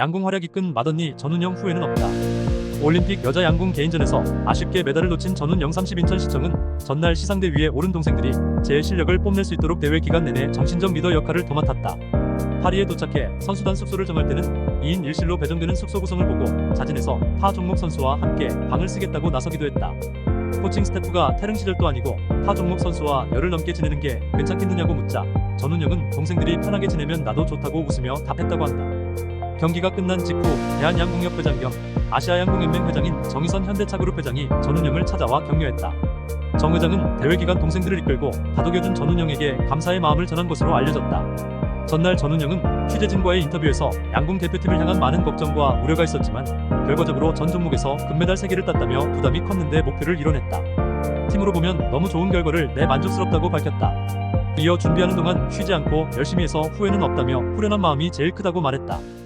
양궁 활약 이끈 맏언니 전운영 후회는 없다. 올림픽 여자 양궁 개인전에서 아쉽게 메달을 놓친 전운영 30인천 시청은 전날 시상대 위에 오른 동생들이 제 실력을 뽐낼 수 있도록 대회 기간 내내 정신적 리더 역할을 도맡았다. 파리에 도착해 선수단 숙소를 정할 때는 2인 1실로 배정되는 숙소 구성을 보고 자진해서 타 종목 선수와 함께 방을 쓰겠다고 나서기도 했다. 코칭 스태프가 태릉 시절도 아니고 타 종목 선수와 열을 넘게 지내는 게 괜찮겠느냐고 묻자 전운영은 동생들이 편하게 지내면 나도 좋다고 웃으며 답했다고 한다. 경기가 끝난 직후 대한양궁협 회장 겸 아시아양궁연맹 회장인 정의선 현대차그룹 회장이 전운영을 찾아와 격려했다. 정 회장은 대회 기간 동생들을 이끌고 다독여준 전운영에게 감사의 마음을 전한 것으로 알려졌다. 전날 전운영은 취재진과의 인터뷰에서 양궁 대표팀을 향한 많은 걱정과 우려가 있었지만 결과적으로 전 종목에서 금메달 3개를 땄다며 부담이 컸는데 목표를 이뤄냈다. 팀으로 보면 너무 좋은 결과를 내 만족스럽다고 밝혔다. 이어 준비하는 동안 쉬지 않고 열심히 해서 후회는 없다며 후련한 마음이 제일 크다고 말했다.